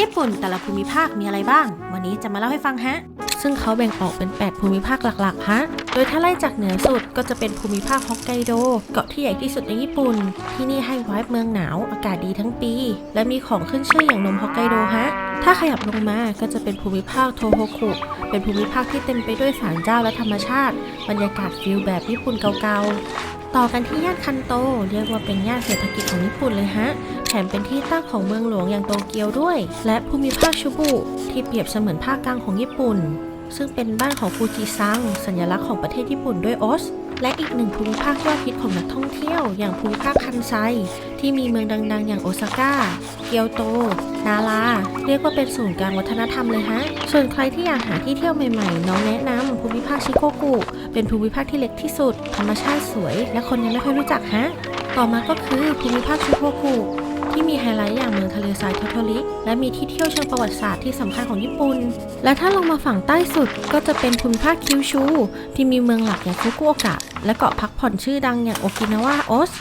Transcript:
ญี่ปุ่นแต่ละภูมิภาคมีอะไรบ้าง วันนี้จะมาเล่าให้ฟังฮะ ซึ่งเขาแบ่งออกเป็น 8 ภูมิภาคหลักๆฮะ โดยถ้าไล่จากเหนือสุดก็จะเป็นภูมิภาคฮอกไกโด เกาะที่ใหญ่ที่สุดในญี่ปุ่น ที่นี่ให้ไวบ์เมืองหนาวอากาศดีทั้งปี และมีของขึ้นชื่ออย่างนมฮอกไกโดฮะถ้าขยับลงมาก็จะเป็นภูมิภาคโทโฮคุ เป็นภูมิภาคที่เต็มไปด้วยศาลเจ้าและธรรมชาติ บรรยากาศฟิลแบบญี่ปุ่นเก่าๆ ต่อกันที่ย่านคันโต เรียกว่าเป็นย่านเศรษฐกิจของญี่ปุ่นเลยฮะ แถมเป็นที่ตั้งของเมืองหลวงอย่างโตเกียวด้วย และภูมิภาคชูบุที่เปรียบเสมือนภาคกลางของญี่ปุ่น ซึ่งเป็นบ้านของฟูจิซัง สัญลักษณ์ของประเทศญี่ปุ่นด้วยโอสและอีกหนึ่งภูมิภาคยอดฮิตของนักท่องเที่ยว อย่างภูมิภาคคันไซ ที่มีเมืองดัง ๆ อย่างโอซาก้า เกียวโต นาราเรียกว่าเป็นศูนย์กลางวัฒนธรรมเลยฮะ ส่วนใครที่อยากหาที่เที่ยวใหม่ ๆ น้องแนะนำภูมิภาคชิโกกุ เป็นภูมิภาคที่เล็กที่สุด ธรรมชาติสวย และคนยังไม่ค่อยรู้จักฮะ ต่อมาก็คือภูมิภาคชิโกกุ ที่มีไฮไลท์อย่างเมืองทะเลทรายโทโทริและมีที่เที่ยวเชิงประวัติศาสตร์ที่สำคัญของญี่ปุ่น และถ้าลงมาฝั่งใต้สุดก็จะเป็นภูมิภาคคิวชู ที่มีเมืองหลักอย่างฟุกุโอกะ และเกาะพักผ่อนชื่อดังอย่างโอกินาวาโอส